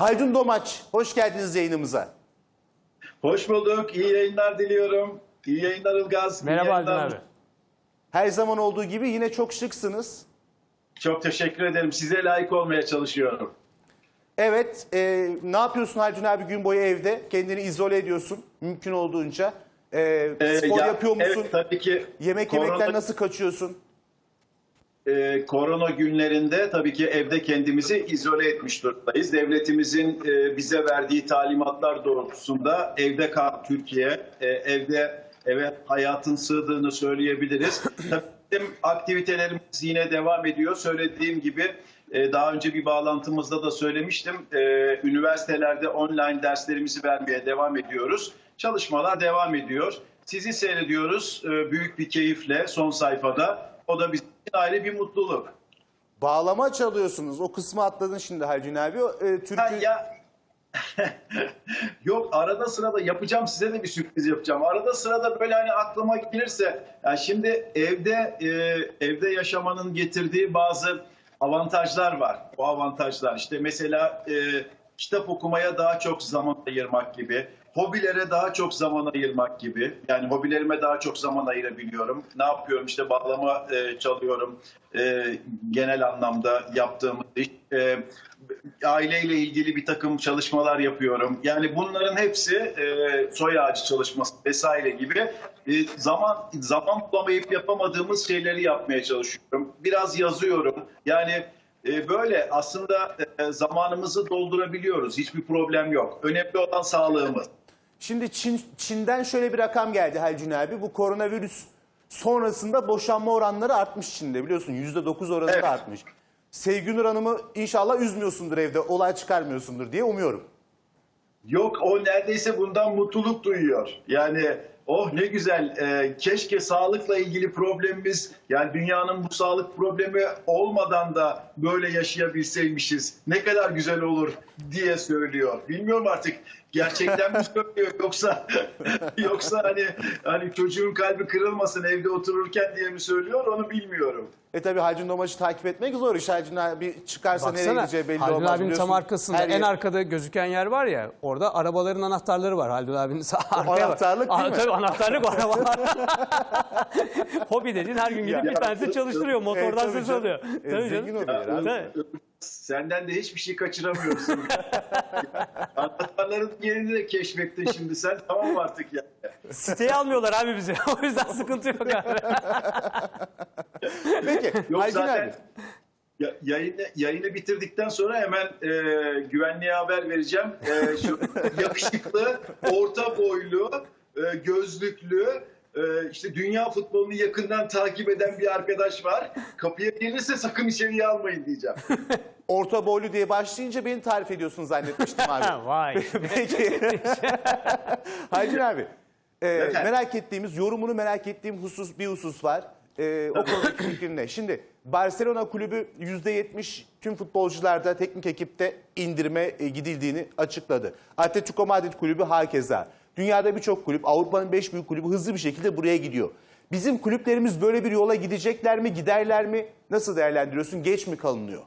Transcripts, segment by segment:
Haldun Domaç, hoş geldiniz yayınımıza. Hoş bulduk. İyi yayınlar diliyorum. İyi yayınlar Ilgaz. Merhaba Haldun abi. Her zaman olduğu gibi yine çok şıksınız. Çok teşekkür ederim. Size layık olmaya çalışıyorum. Evet, e, ne yapıyorsun Haldun abi gün boyu evde? Kendini izole ediyorsun mümkün olduğunca. E, Ee, spor ya- yapıyor musun? Evet tabii ki. Yemek korona, yemekten nasıl kaçıyorsun? E, korona günlerinde tabii ki evde kendimizi izole etmiş durumdayız. Devletimizin e, bize verdiği talimatlar doğrultusunda evde kal Türkiye, e, evde eve hayatın sığdığını söyleyebiliriz. Tabii bizim aktivitelerimiz yine devam ediyor. Söylediğim gibi e, daha önce bir bağlantımızda da söylemiştim. E, üniversitelerde online derslerimizi vermeye devam ediyoruz. Çalışmalar devam ediyor. Sizi seyrediyoruz e, büyük bir keyifle son sayfada. O da bizim ayrı bir mutluluk. Bağlama çalıyorsunuz. O kısmı atladın şimdi Haldun abi. O, E, türkü... Ha, ya Yok arada sırada yapacağım size de bir sürpriz yapacağım. Arada sırada böyle hani aklıma gelirse yani şimdi evde e, evde yaşamanın getirdiği bazı avantajlar var. Bu avantajlar işte mesela e, kitap okumaya daha çok zaman ayırmak gibi, hobilere daha çok zaman ayırmak gibi. Yani hobilerime daha çok zaman ayırabiliyorum. Ne yapıyorum işte bağlama e, çalıyorum. E, genel anlamda yaptığımız iş. E, aileyle ilgili bir takım çalışmalar yapıyorum. Yani bunların hepsi e, soy ağacı çalışması vesaire gibi e, zaman zaman bulamayıp yapamadığımız şeyleri yapmaya çalışıyorum. Biraz yazıyorum. Yani e, böyle aslında e, zamanımızı doldurabiliyoruz. Hiçbir problem yok. Önemli olan sağlığımız. Şimdi Çin, Çin'den şöyle bir rakam geldi Haldun abi. Bu koronavirüs sonrasında boşanma oranları artmış Çin'de biliyorsun. %9 oranında Evet. artmış. Sevgünür Hanım'ı inşallah üzmüyorsundur evde, olay çıkarmıyorsundur diye umuyorum. Yok o neredeyse bundan mutluluk duyuyor. Yani oh ne güzel e, keşke sağlıkla ilgili problemimiz yani dünyanın bu sağlık problemi olmadan da böyle yaşayabilseymişiz ne kadar güzel olur diye söylüyor. Bilmiyorum artık gerçekten mi söylüyor yoksa yoksa hani hani çocuğun kalbi kırılmasın evde otururken diye mi söylüyor onu bilmiyorum. E tabi Haldun Domaç'ı takip etmek zor iş. Haldun abi çıkarsa nereye Baksana gideceği belli Haldun olmaz. abinin biliyorsun. tam arkasında Her en yer- arkada gözüken yer var ya orada arabaların anahtarları var Haldun abinin sağ arkaya anahtarlık değil Aa, mi? Tabii anahtarlık var arabalar. Hobi dediğin her gün gidip Ya. bir tanesi çalıştırıyor motordan tabii ses alıyor. E, Tabii zengin canım. oluyor abi. Senden de hiçbir şey kaçıramıyorsun. Anahtarların yerini de keşfettin şimdi sen. Tamam artık ya. Siteye almıyorlar abi bizi. o yüzden sıkıntı yok abi. Peki Yok Haldun zaten abi. ya- yayını, yayını bitirdikten sonra hemen e, güvenliğe haber vereceğim. E, şu yakışıklı, orta boylu, e, gözlüklü, e, işte dünya futbolunu yakından takip eden bir arkadaş var. Kapıya gelirse sakın içeriye almayın diyeceğim. Orta boylu diye başlayınca beni tarif ediyorsun zannetmiştim abi. Vay. Peki. Haldun abi. e, Efendim? merak ettiğimiz, yorumunu merak ettiğim husus bir husus var. E, o konudaki fikrin ne? Şimdi Barcelona kulübü %70 tüm futbolcularda, teknik ekipte indirme e, gidildiğini açıkladı. Atletico Madrid kulübü hakeza. Dünyada birçok kulüp, Avrupa'nın 5 büyük kulübü hızlı bir şekilde buraya gidiyor. Bizim kulüplerimiz böyle bir yola gidecekler mi, giderler mi? Nasıl değerlendiriyorsun? Geç mi kalınıyor?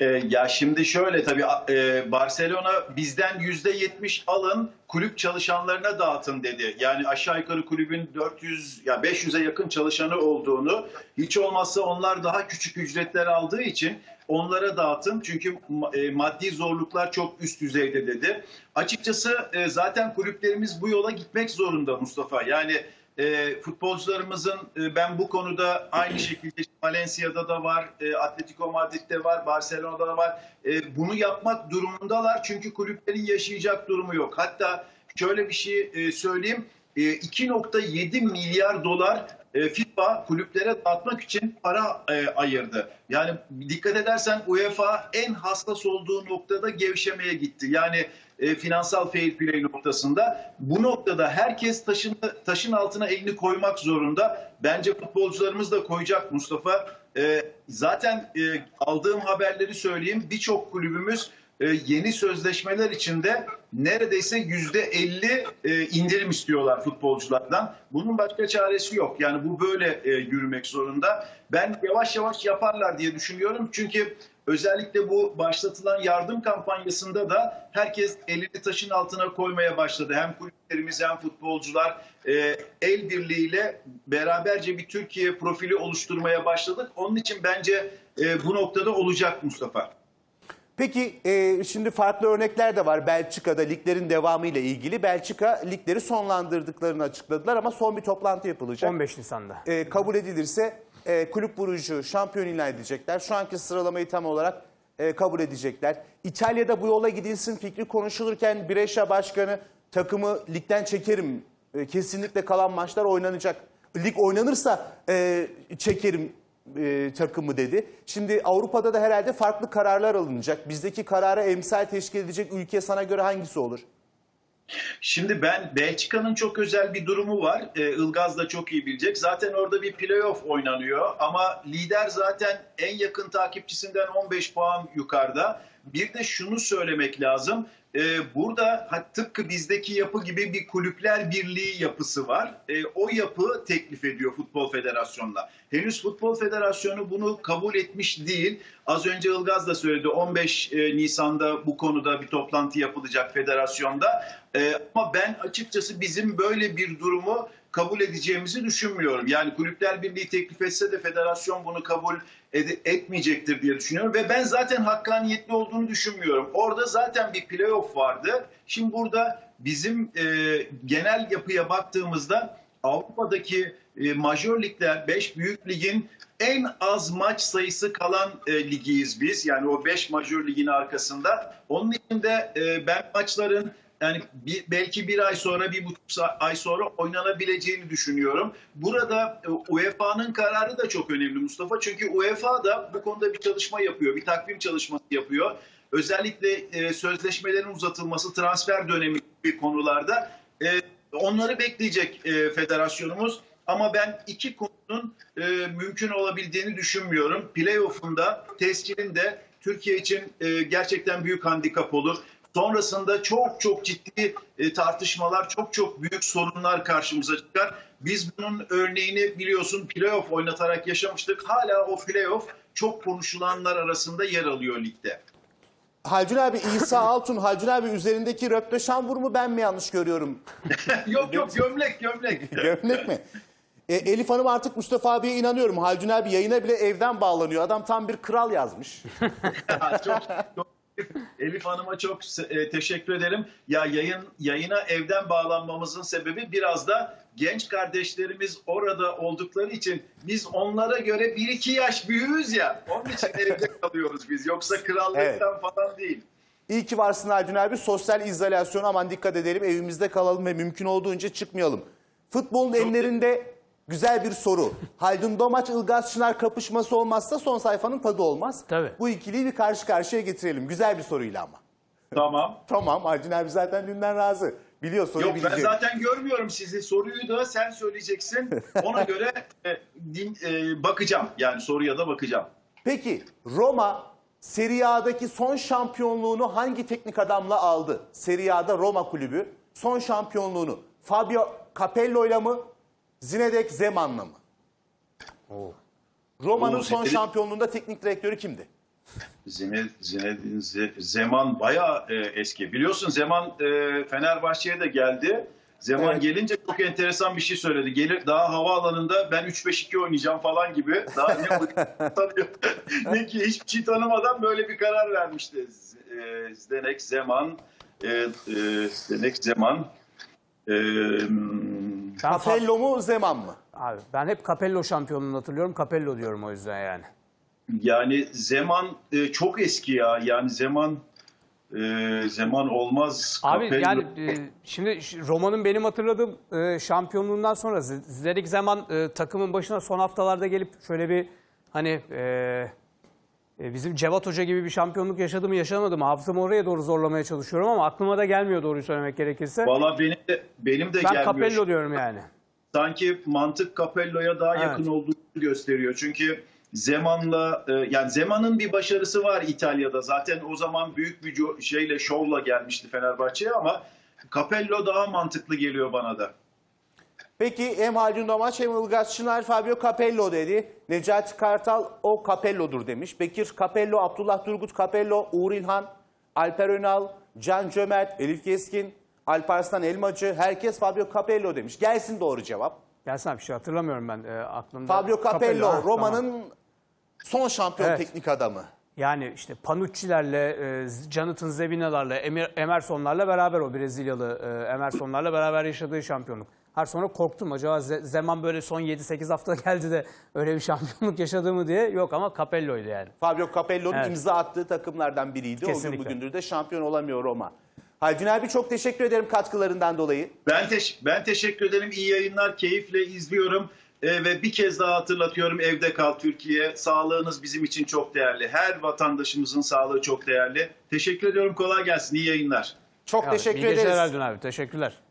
Ee, ya şimdi şöyle tabii e, Barcelona bizden yüzde yetmiş alın kulüp çalışanlarına dağıtın dedi. Yani aşağı yukarı kulübün 400 ya 500'e yakın çalışanı olduğunu hiç olmazsa onlar daha küçük ücretler aldığı için onlara dağıtın çünkü e, maddi zorluklar çok üst düzeyde dedi. Açıkçası e, zaten kulüplerimiz bu yola gitmek zorunda Mustafa. Yani e, futbolcularımızın e, ben bu konuda aynı şekilde Valencia'da da var, e, Atletico Madrid'de var, Barcelona'da da var. E, bunu yapmak durumundalar çünkü kulüplerin yaşayacak durumu yok. Hatta şöyle bir şey e, söyleyeyim. E, 2.7 milyar dolar e, FIFA kulüplere dağıtmak için para e, ayırdı. Yani dikkat edersen UEFA en hassas olduğu noktada gevşemeye gitti. Yani e, finansal fair play noktasında. Bu noktada herkes taşın, taşın altına elini koymak zorunda. Bence futbolcularımız da koyacak Mustafa. E, zaten e, aldığım haberleri söyleyeyim. Birçok kulübümüz e, yeni sözleşmeler içinde neredeyse yüzde elli e, indirim istiyorlar futbolculardan. Bunun başka çaresi yok. Yani bu böyle e, yürümek zorunda. Ben yavaş yavaş yaparlar diye düşünüyorum. Çünkü özellikle bu başlatılan yardım kampanyasında da herkes elini taşın altına koymaya başladı. Hem kulüplerimiz hem futbolcular el birliğiyle beraberce bir Türkiye profili oluşturmaya başladık. Onun için bence bu noktada olacak Mustafa. Peki e, şimdi farklı örnekler de var Belçika'da liglerin devamı ile ilgili. Belçika ligleri sonlandırdıklarını açıkladılar ama son bir toplantı yapılacak. 15 Nisan'da. E, kabul edilirse e, kulüp vurucu şampiyon ilan edecekler. Şu anki sıralamayı tam olarak e, kabul edecekler. İtalya'da bu yola gidilsin fikri konuşulurken Brescia Başkanı takımı ligden çekerim. E, kesinlikle kalan maçlar oynanacak. Lig oynanırsa e, çekerim e, takımı dedi. Şimdi Avrupa'da da herhalde farklı kararlar alınacak. Bizdeki karara emsal teşkil edecek ülke sana göre hangisi olur? Şimdi ben Belçika'nın çok özel bir durumu var. Ee, Ilgaz da çok iyi bilecek. Zaten orada bir playoff oynanıyor ama lider zaten en yakın takipçisinden 15 puan yukarıda. Bir de şunu söylemek lazım. Ee, burada tıpkı bizdeki yapı gibi bir kulüpler birliği yapısı var. Ee, o yapı teklif ediyor Futbol Federasyonu'na. Henüz Futbol Federasyonu bunu kabul etmiş değil. Az önce Ilgaz da söyledi 15 e, Nisan'da bu konuda bir toplantı yapılacak federasyonda. Ee, ama ben açıkçası bizim böyle bir durumu kabul edeceğimizi düşünmüyorum. Yani Kulüpler Birliği teklif etse de federasyon bunu kabul etmeyecektir diye düşünüyorum. Ve ben zaten hakkaniyetli olduğunu düşünmüyorum. Orada zaten bir playoff vardı. Şimdi burada bizim e, genel yapıya baktığımızda Avrupa'daki e, majör ligler 5 büyük ligin en az maç sayısı kalan e, ligiyiz biz. Yani o 5 majör ligin arkasında. Onun için de e, ben maçların yani bir, belki bir ay sonra, bir buçuk ay sonra oynanabileceğini düşünüyorum. Burada e, UEFA'nın kararı da çok önemli Mustafa. Çünkü UEFA da bu konuda bir çalışma yapıyor, bir takvim çalışması yapıyor. Özellikle e, sözleşmelerin uzatılması, transfer dönemi gibi konularda e, onları bekleyecek e, federasyonumuz. Ama ben iki konunun e, mümkün olabildiğini düşünmüyorum. Playoff'unda, tescilinde Türkiye için e, gerçekten büyük handikap olur. Sonrasında çok çok ciddi e, tartışmalar, çok çok büyük sorunlar karşımıza çıkar. Biz bunun örneğini biliyorsun playoff oynatarak yaşamıştık. Hala o playoff çok konuşulanlar arasında yer alıyor ligde. Halcun abi İsa Altun, Halcun abi üzerindeki röpte şambur mu ben mi yanlış görüyorum? yok yok gömlek gömlek. Gömlek mi? E, Elif Hanım artık Mustafa abiye inanıyorum. Halcun abi yayına bile evden bağlanıyor. Adam tam bir kral yazmış. çok, çok- Elif Hanım'a çok e, teşekkür ederim. Ya yayın yayına evden bağlanmamızın sebebi biraz da genç kardeşlerimiz orada oldukları için biz onlara göre bir iki yaş büyüğüz ya. Onun için evde kalıyoruz biz. Yoksa krallıktan falan değil. İyi ki varsın Halcun abi. Sosyal izolasyon aman dikkat edelim. Evimizde kalalım ve mümkün olduğunca çıkmayalım. Futbolun enlerinde güzel bir soru. Haldun Domaç, Ilgaz Çınar kapışması olmazsa son sayfanın tadı olmaz. Tabii. Bu ikiliyi bir karşı karşıya getirelim. Güzel bir soruyla ama. Tamam. Tamam Halcun abi zaten dünden razı. Biliyor soruyu Yok ben bilecek. zaten görmüyorum sizi. Soruyu da sen söyleyeceksin. Ona göre e, din, e, bakacağım. Yani soruya da bakacağım. Peki Roma Serie A'daki son şampiyonluğunu hangi teknik adamla aldı? Serie A'da Roma kulübü son şampiyonluğunu Fabio Capello'yla mı Zinedek Zeman'la mı? Roma'nın Oo, son Zinedek- şampiyonluğunda teknik direktörü kimdi? Zine, Zinedine Ze- Zeman bayağı e, eski. Biliyorsun Zeman e, Fenerbahçe'ye de geldi. Zeman Evet. gelince çok enteresan bir şey söyledi. Gelir daha havaalanında ben 3-5-2 oynayacağım falan gibi. Daha ne tanıyor. ne ki hiçbir şey tanımadan böyle bir karar vermişti. Z- E, Zdenek Zeman e, e, Zdenek Zeman e, Ben, Capello mu Zeman mı? abi, ben hep Capello şampiyonluğunu hatırlıyorum. Capello diyorum o yüzden yani. Yani Zeman e, çok eski ya. Yani Zeman e, Zeman olmaz. Abi Capello- yani e, şimdi Roma'nın benim hatırladığım e, şampiyonluğundan sonra Zdenek zaman e, takımın başına son haftalarda gelip şöyle bir hani e, bizim Cevat Hoca gibi bir şampiyonluk yaşadı mı yaşamadı mı hafızamı oraya doğru zorlamaya çalışıyorum ama aklıma da gelmiyor doğruyu söylemek gerekirse. Valla benim de, benim de Ben gelmiyor. Capello diyorum yani. Sanki mantık Capello'ya daha Evet. yakın olduğunu gösteriyor. Çünkü Zeman'la e, yani Zeman'ın bir başarısı var İtalya'da. Zaten o zaman büyük bir şeyle şovla gelmişti Fenerbahçe'ye ama Capello daha mantıklı geliyor bana da. Peki hem Haldun Domaç hem Ilgaz Çınar Fabio Capello dedi. Necati Kartal o Capello'dur demiş. Bekir Capello, Abdullah Turgut Capello, Uğur İlhan, Alper Önal, Can Cömert, Elif Keskin, Alparslan Elmacı. Herkes Fabio Capello demiş. Gelsin doğru cevap. Gelsin abi bir şey hatırlamıyorum ben e, aklımda. Fabio Capello, tamam. Roma'nın son şampiyon Evet. teknik adamı. Yani işte Panucci'lerle, e, Jonathan Zevina'larla, Emer- Emerson'larla beraber o Brezilyalı e, Emerson'larla beraber yaşadığı şampiyonluk. Her sonra korktum acaba Ze- Zeman böyle son 7-8 hafta geldi de öyle bir şampiyonluk yaşadı mı diye. Yok ama Capello'ydu yani. Fabio Capello'nun Evet. imza attığı takımlardan biriydi. O gün Kesinlikle. bugündür de şampiyon olamıyor Roma. Haldun abi çok teşekkür ederim katkılarından dolayı. Ben, teş- ben teşekkür ederim. İyi yayınlar. Keyifle izliyorum. Ee, ve bir kez daha hatırlatıyorum evde kal Türkiye. Sağlığınız bizim için çok değerli. Her vatandaşımızın sağlığı çok değerli. Teşekkür ediyorum. Kolay gelsin. İyi yayınlar. Çok Ya, teşekkür iyi geceler ederiz. Haldun abi. Teşekkürler.